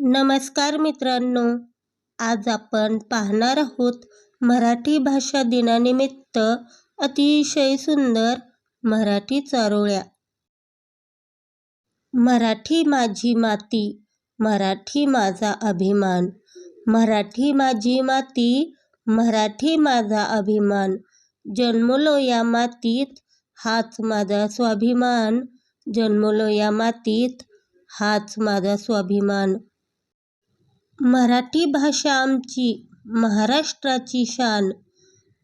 नमस्कार मित्रांनो आज आपण पाहणार आहोत मराठी भाषा दिनानिमित्त अतिशय सुंदर मराठी चारोळ्या. मराठी माझी माती मराठी माझा अभिमान मराठी माझी माती मराठी माझा अभिमान. जन्मलो या मातीत हाच माझा स्वाभिमान. जन्मलो या मातीत हाच माझा स्वाभिमान. मराठी भाषा आमची महाराष्ट्राची शान.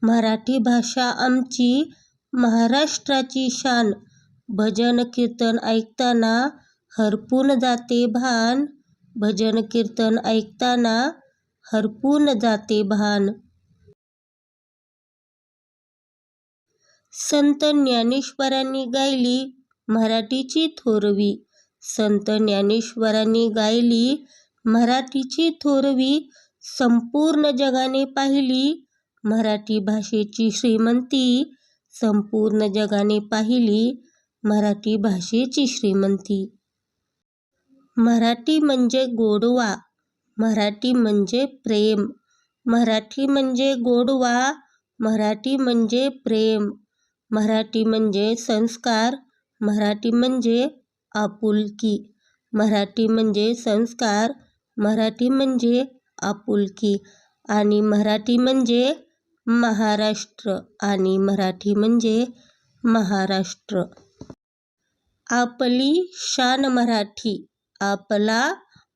मराठी भाषा आमची महाराष्ट्राची शान. भजन कीर्तन ऐकताना हरपून जाते भान. भजन कीर्तन ऐकताना हरपून जाते भान. संत ज्ञानेश्वरांनी गायली मराठीची थोरवी. संत ज्ञानेश्वरांनी गायली मराठीची थोरवी संपूर्ण जगाने पाहिली. मराठी भाषेची श्रीमंती संपूर्ण जगाने पाहिली. मराठी भाषेची श्रीमंती. मराठी म्हणजे गोडवा मराठी म्हणजे प्रेम मराठी म्हणजे गोडवा मराठी म्हणजे प्रेम मराठी म्हणजे संस्कार मराठी म्हणजे आपुलकी मराठी म्हणजे संस्कार मराठी म्हणजे आपुलकी आणि मराठी म्हणजे महाराष्ट्र आणि मराठी म्हणजे महाराष्ट्र. आपली शान मराठी आपला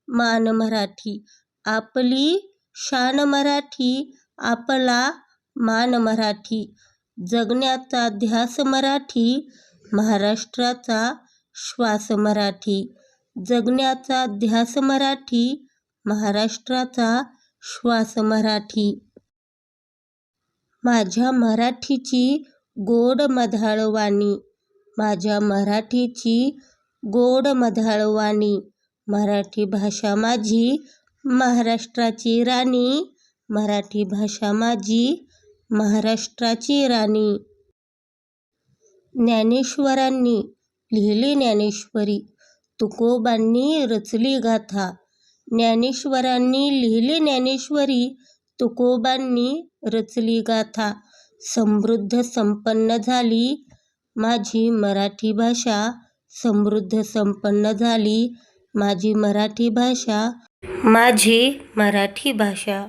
मान मराठी. आपली शान मराठी आपला मान मराठी. जगण्याचा ध्यास मराठी महाराष्ट्राचा श्वास मराठी. जगण्याचा ध्यास मराठी महाराष्ट्राचा श्वास मराठी. माझ्या मराठीची गोड मधाळवाणी. माझ्या मराठीची गोड मधाळवाणी. मराठी भाषा माझी महाराष्ट्राची राणी. मराठी भाषा माझी महाराष्ट्राची राणी. ज्ञानेश्वरांनी लिहिली ज्ञानेश्वरी. तुकोबांनी रचली गाथा. ज्ञानेश्वरांनी लिहिली ज्ञानेश्वरी तुकोबांनी रचली गाथा. समृद्ध संपन्न झाली माझी मराठी भाषा. समृद्ध संपन्न झाली माझी मराठी भाषा. माझी मराठी भाषा.